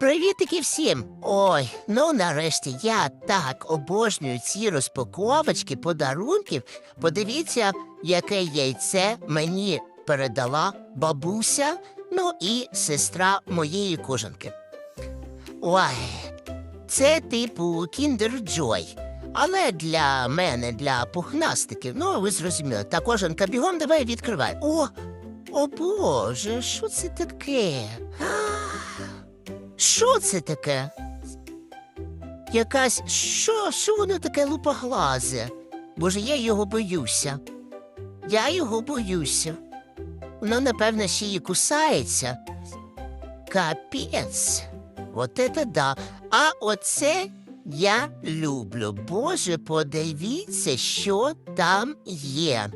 Привітики всім! Ой, ну нарешті я так обожнюю ці розпаковочки подарунків. Подивіться, яке яйце мені передала бабуся, ну і сестра моєї кожанки. Ой, це типу Kinder Joy. Але для мене, для пухнастиків, ну ви зрозуміли, та кожанка бігом давай відкривай. О, о Боже, що це таке? Що це таке? Якась що, що воно таке лупоглазе? Боже, я його боюся. Я його боюся. Воно, напевно, ще й кусається. Капець. От це да. А оце я люблю. Боже, подивіться, що там є.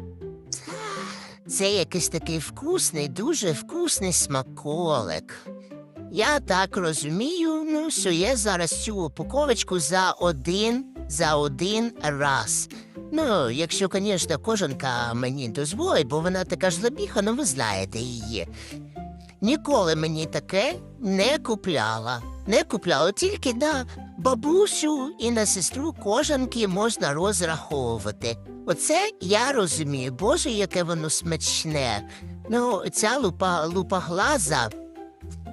Це якийсь такий вкусний, дуже вкусний смаколик. Я так розумію, ну, що я зараз цю упаковочку за один, за один раз. Ну, якщо, звісно, кожанка мені дозволить, бо вона така ж лабіха, ну ви знаєте її. Ніколи мені таке не купляла. Не купляла, тільки на бабусю і на сестру кожанки можна розраховувати. Оце я розумію, боже, яке воно смачне. Ну, ця лупа, лупоглаза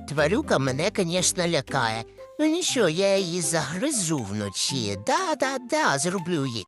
тварюка мене, звісно, лякає. Ну нічого, я її загризу вночі. Да, да, да, зроблю її.